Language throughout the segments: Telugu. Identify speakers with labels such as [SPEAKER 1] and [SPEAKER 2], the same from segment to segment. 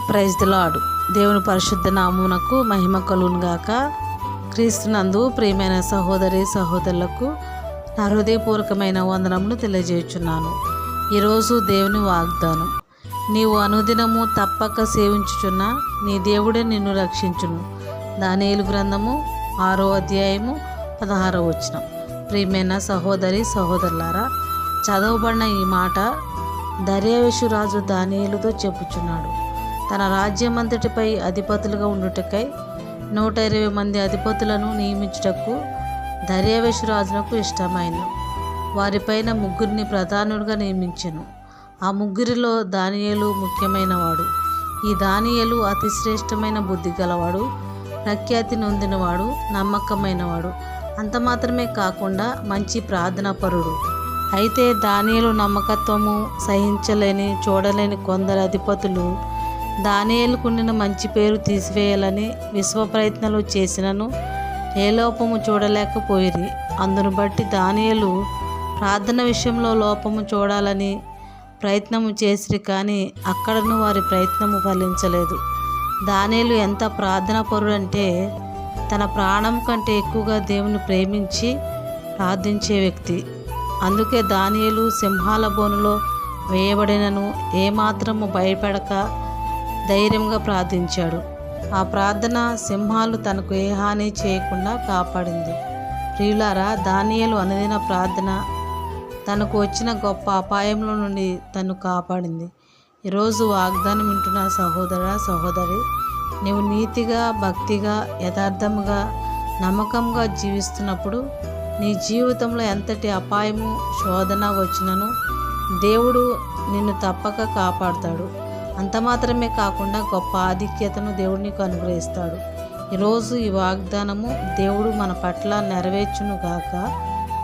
[SPEAKER 1] ప్రైజ్ ది దేవుని పరిశుద్ధ నామునకు మహిమ కలుగునుగాక క్రీస్తునందు ప్రియమైన సహోదరి సహోదరులకు నా హృదయపూర్వకమైన వందనములు తెలియజేయుచున్నాను. ఈరోజు దేవుని వాగ్దానం. నీవు అనుదినము తప్పక సేవించుచున్న నీ దేవుడే నిన్ను రక్షించును. దానేలు గ్రంథము ఆరో అధ్యాయము పదహారో వచనం. ప్రియమైన సహోదరి సహోదరులారా చదవబడిన ఈ మాట దర్యావేషు రాజు చెప్పుచున్నాడు. తన రాజ్యమంతటిపై అధిపతులుగా ఉండుటకై నూట ఇరవై మంది అధిపతులను నియమించుటకు దర్యావేషురాజునకు ఇష్టమైన. వారిపైన ముగ్గురిని ప్రధానుడిగా నియమించెను. ఆ ముగ్గురిలో దానియలు ముఖ్యమైనవాడు. ఈ దానియలు అతి శ్రేష్టమైన బుద్ధి గలవాడు. ప్రఖ్యాతి నొందినవాడు. నమ్మకమైనవాడు. అంత మాత్రమే కాకుండా మంచి ప్రార్థనాపరుడు. అయితే దానియలు నమ్మకత్వము సహించలేని చూడలేని కొందరు అధిపతులు దానియేలుకుండిన మంచి పేరు తీసివేయాలని విశ్వ ప్రయత్నాలు చేసినను ఏ లోపము చూడలేకపోయిరి. అందును బట్టి దానియలు ప్రార్థన విషయంలో లోపము చూడాలని ప్రయత్నము చేసిరి కానీ అక్కడను వారి ప్రయత్నము ఫలించలేదు. దానియేలు ఎంత ప్రార్థన పరుడంటే తన ప్రాణం కంటే ఎక్కువగా దేవుని ప్రేమించి ప్రార్థించే వ్యక్తి. అందుకే దానియలు సింహాల బోనులో వేయబడినను ఏమాత్రము భయపడక ధైర్యంగా ప్రార్థించాడు. ఆ ప్రార్థన సింహాలు తనకు ఏ హాని చేయకుండా కాపాడింది. ప్రియులారా దానియలు అనుదిన ప్రార్థన తనకు వచ్చిన గొప్ప అపాయంలో నుండి తను కాపాడింది. ఈరోజు వాగ్దానం వింటున్న సహోదర సహోదరి నీవు నీతిగా భక్తిగా యథార్థముగా నమ్మకంగా జీవిస్తున్నప్పుడు నీ జీవితంలో ఎంతటి అపాయము శోధన వచ్చినను దేవుడు నిన్ను తప్పక కాపాడుతాడు. అంత మాత్రమే కాకుండా గొప్ప ఆధిక్యతను దేవుడు నీకు అనుగ్రహిస్తాడు. ఈరోజు ఈ వాగ్దానము దేవుడు మన పట్ల నెరవేర్చును గాక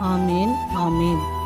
[SPEAKER 1] ఆమెన్ ఆమెన్.